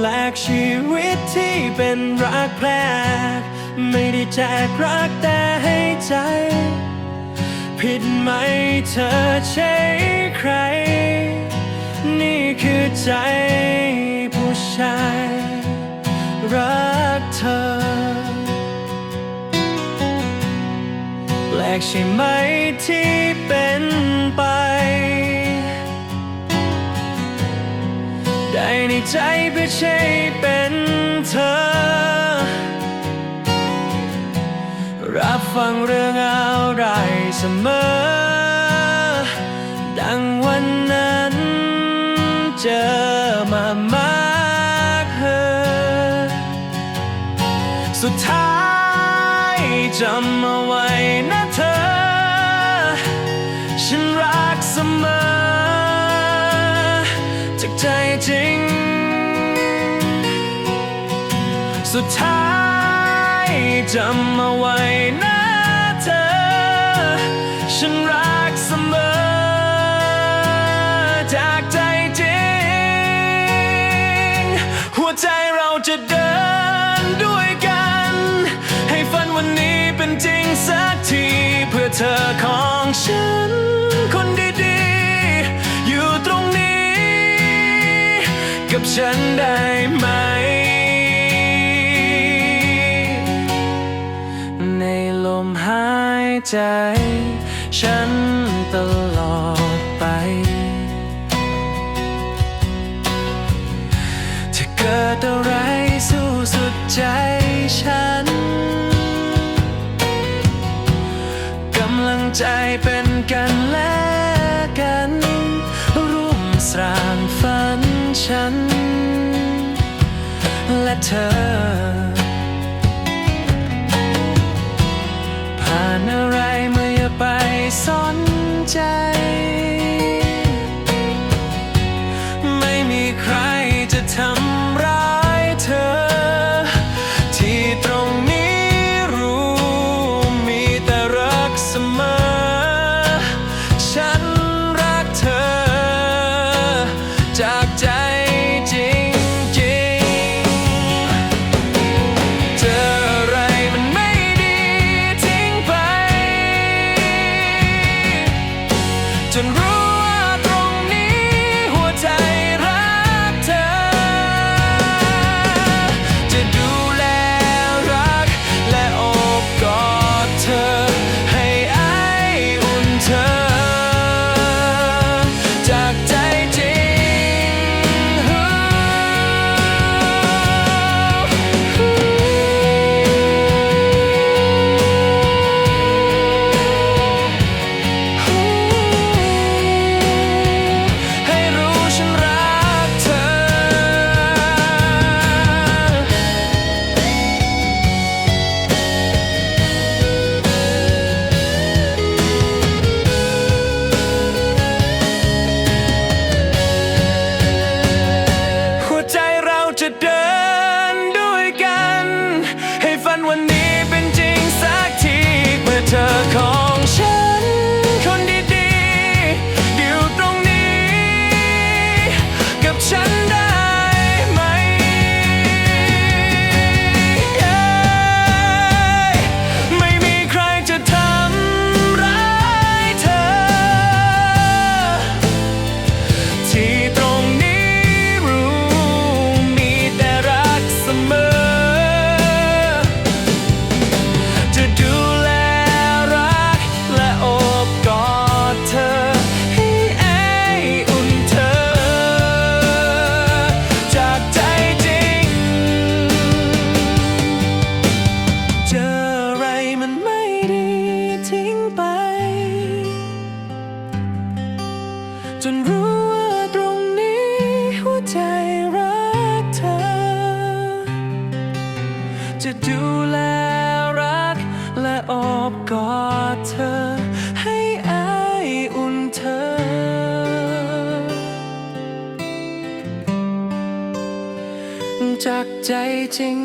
แลกชีวิตที่เป็นรักแปลกไม่ได้แจกรักแต่ให้ใจ ผิดไหมเธอใช่ใคร นี่คือใจผู้ชาย รักเธอแปลกใช่ไหมที่เป็นไป ใจเพื่อใช่เป็นเธอ รับฟังเรื่องอะไรเสมอ ดังวันนั้นเจอมามากเธอ สุดท้ายจำเอาไว้นะเธอ ฉันรักเสมอ จากใจจริง สุดท้ายจำเอาไว้นะเธอ ฉันรักเสมอ จากใจจริง หัวใจเราจะเดินด้วยกัน ให้ฝันวันนี้เป็นจริงสักที เพื่อเธอของฉัน คนดีๆ อยู่ตรงนี้ กับฉันได้ไหม ใจ ฉันตลอดไป จะเกิดอะไรสู้สุดใจฉัน กำลังใจเป็นกันและกัน ร่วมสร้างฝันฉัน และเธอ สนใจ ใจจริง